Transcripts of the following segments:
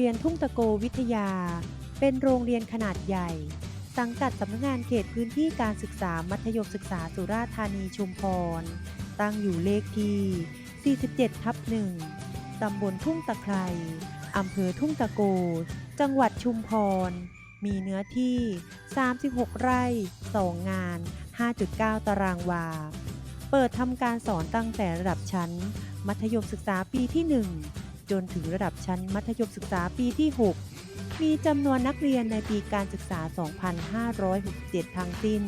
รียนทุ่งตะโกวิทยา เป็นโรงเรียนขนาดใหญ่ สังกัดสำนักงานเขตพื้นที่การศึกษามัธยมศึกษาสุราษฎร์ธานีชุมพร ตั้งอยู่เลขที่ 47 ทับ1ตำบลทุ่งตะไคร่อำเภอทุ่งตะโก จังหวัดชุมพร มีเนื้อที่ 36 ไร่ 2 งาน 5.9 ตารางวา เปิดทำการสอนตั้งแต่ระดับชั้น มัธยมศึกษาปีที่ 1 จนถึงระดับชั้นมัธยมศึกษาปีที่ 6 มีจำนวนนักเรียนในปีการศึกษา 2567 ทั้งสิ้น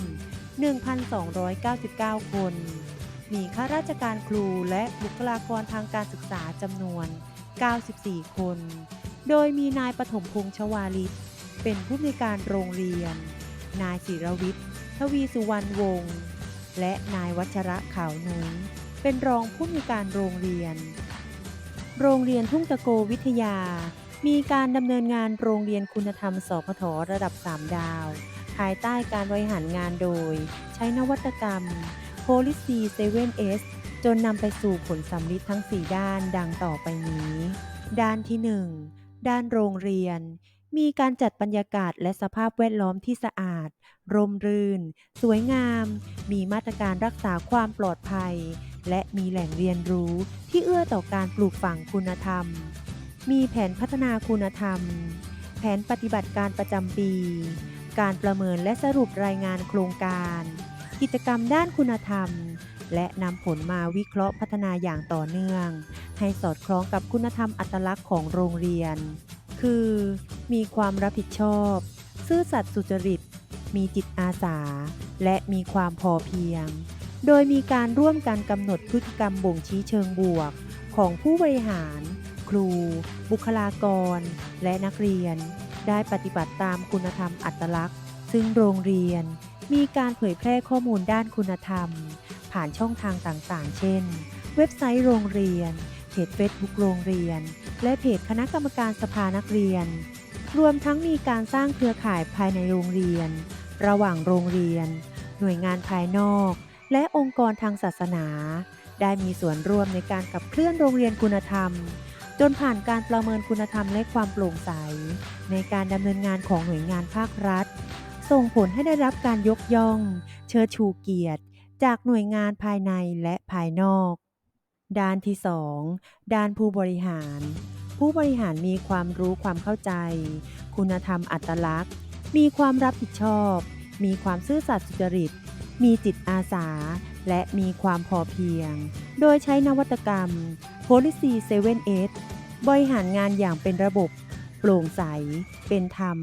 1,299 คน มีข้าราชการครูและบุคลากรทางการศึกษาจำนวน 94 คน โดยมีนายปฐมพงษ์ชวาลิต เป็นผู้อำนวยการโรงเรียน นายศิรวิทย์ ทวีสุวรรณวงศ์ และนายวัชระขาวนุ้ยเป็นรองผู้อำนวยการโรงเรียน โรงเรียนทุ่งตะโกวิทยา มีการดำเนินงานโรงเรียนคุณธรรมสพทระดับ 3 ดาว ภายใต้การบริหารงานโดย ใช้นวัตกรรม Policy 7S จนนำไปสู่ผลสำลิดทั้ง 4 ด้านดังต่อไปนี้ ด้านที่ 1 ด้านโรงเรียน มีการจัดบรรยากาศและสภาพแวดล้อมที่สะอาด ร่มรื่น สวยงาม มีมาตรการรักษาความปลอดภัย และมีแหล่งเรียนรู้ที่เอื้อต่อการปลูกฝังคุณธรรม มีแผนพัฒนาคุณธรรม แผนปฏิบัติการประจำปี การประเมินและสรุปรายงานโครงการ กิจกรรมด้านคุณธรรม และนำผลมาวิเคราะห์พัฒนาอย่างต่อเนื่อง ให้สอดคล้องกับคุณธรรมอัตลักษณ์ของโรงเรียน คือ มีความรับผิดชอบ ซื่อสัตย์สุจริต มีจิตอาสา และมีความพอเพียง โดยมีการร่วมกันกำหนดพฤติกรรมบ่งชี้เชิงบวก ของผู้บริหาร ครู บุคลากร และนักเรียน ได้ปฏิบัติตามคุณธรรมอัตลักษณ์ ซึ่งโรงเรียน มีการเผยแพร่ข้อมูลด้านคุณธรรม ผ่านช่องทางต่างๆ เช่น เว็บไซต์โรงเรียน เพจเฟซบุ๊กโรงเรียน และเพจคณะกรรมการสภานักเรียน รวมทั้งมีการสร้างเครือข่ายภายในโรงเรียน ระหว่างโรงเรียน หน่วยงานภายนอก และองค์กรทางศาสนา ได้มีส่วนร่วมในการขับเคลื่อนโรงเรียนคุณธรรม จนผ่านการประเมินคุณธรรมและความโปร่งใส ในการดำเนินงานของหน่วยงานภาครัฐ ส่งผลให้ได้รับการยกย่อง เชิดชูเกียรติ จากหน่วยงานภายในและภายนอก ด้านที่ 2 ด้านผู้บริหาร ผู้บริหารมีความรู้ความเข้าใจ คุณธรรมอัตลักษณ์ มีความรับผิดชอบ มีความซื่อสัตย์สุจริต มีจิตอาสา และมีความพอเพียง โดยใช้นวัตกรรม Policy 7S บริหารงานอย่างเป็นระบบ โปร่งใส เป็นธรรม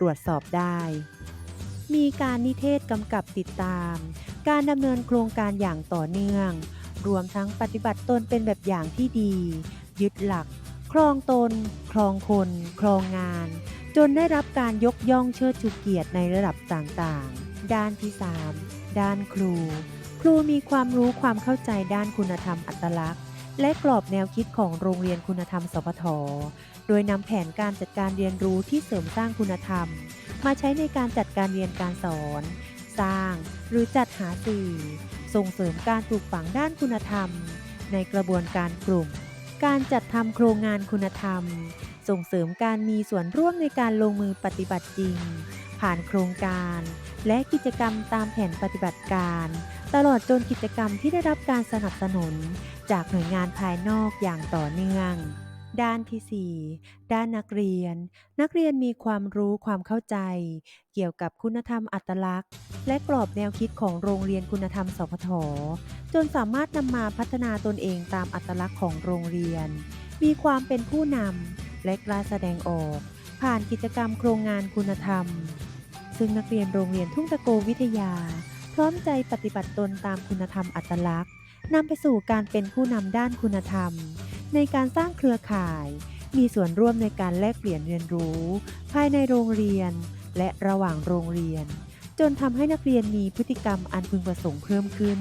ตรวจสอบได้ มีการนิเทศกำกับติดตาม การดำเนินโครงการอย่างต่อเนื่อง รวมทั้งปฏิบัติตนเป็นแบบอย่างที่ดี ยึดหลัก ครองตน ครองคน ครองงาน จนได้รับการยกย่องเชิดชูเกียรติในระดับต่างๆ ด้านที่ 3 ด้านครู ครูมีความรู้ความเข้าใจด้านคุณธรรมอัตลักษณ์ และกรอบแนวคิดของโรงเรียนคุณธรรมสพท โดยนำแผนการจัดการเรียนรู้ที่เสริมสร้างคุณธรรม มาใช้ในการจัดการเรียนการสอน สร้างหรือจัดหาสื่อส่งเสริมการปลูกฝังด้านคุณธรรม ในกระบวนการกลุ่ม การจัดทำโครงงานคุณธรรม ส่งเสริมการมีส่วนร่วมในการลงมือปฏิบัติจริง ผ่านโครงการ และกิจกรรมตามแผนปฏิบัติการ ตลอดจนกิจกรรมที่ได้รับการสนับสนุน จากหน่วยงานภายนอกอย่างต่อเนื่องด้านที่ 4 ด้านนักเรียน นักเรียนมีความรู้ความเข้าใจ เกี่ยวกับคุณธรรมอัตลักษณ์ และกรอบแนวคิดของโรงเรียนคุณธรรมสพทจนสามารถนำมาพัฒนาตนเองตามอัตลักษณ์ของโรงเรียน มีความเป็นผู้นำ และกล้าแสดงออก ผ่านกิจกรรมโครงงานคุณธรรม ซึ่งนักเรียนโรงเรียนทุ่งตะโกวิทยา พร้อมใจปฏิบัติตนตามคุณธรรมอัตลักษณ์นำไปสู่การเป็นผู้นำด้านคุณธรรม ในการสร้างเครือข่าย มีส่วนร่วมในการแลกเปลี่ยนเรียนรู้ ภายในโรงเรียน และระหว่างโรงเรียน จนทำให้นักเรียนมีพฤติกรรมอันพึงประสงค์เพิ่มขึ้น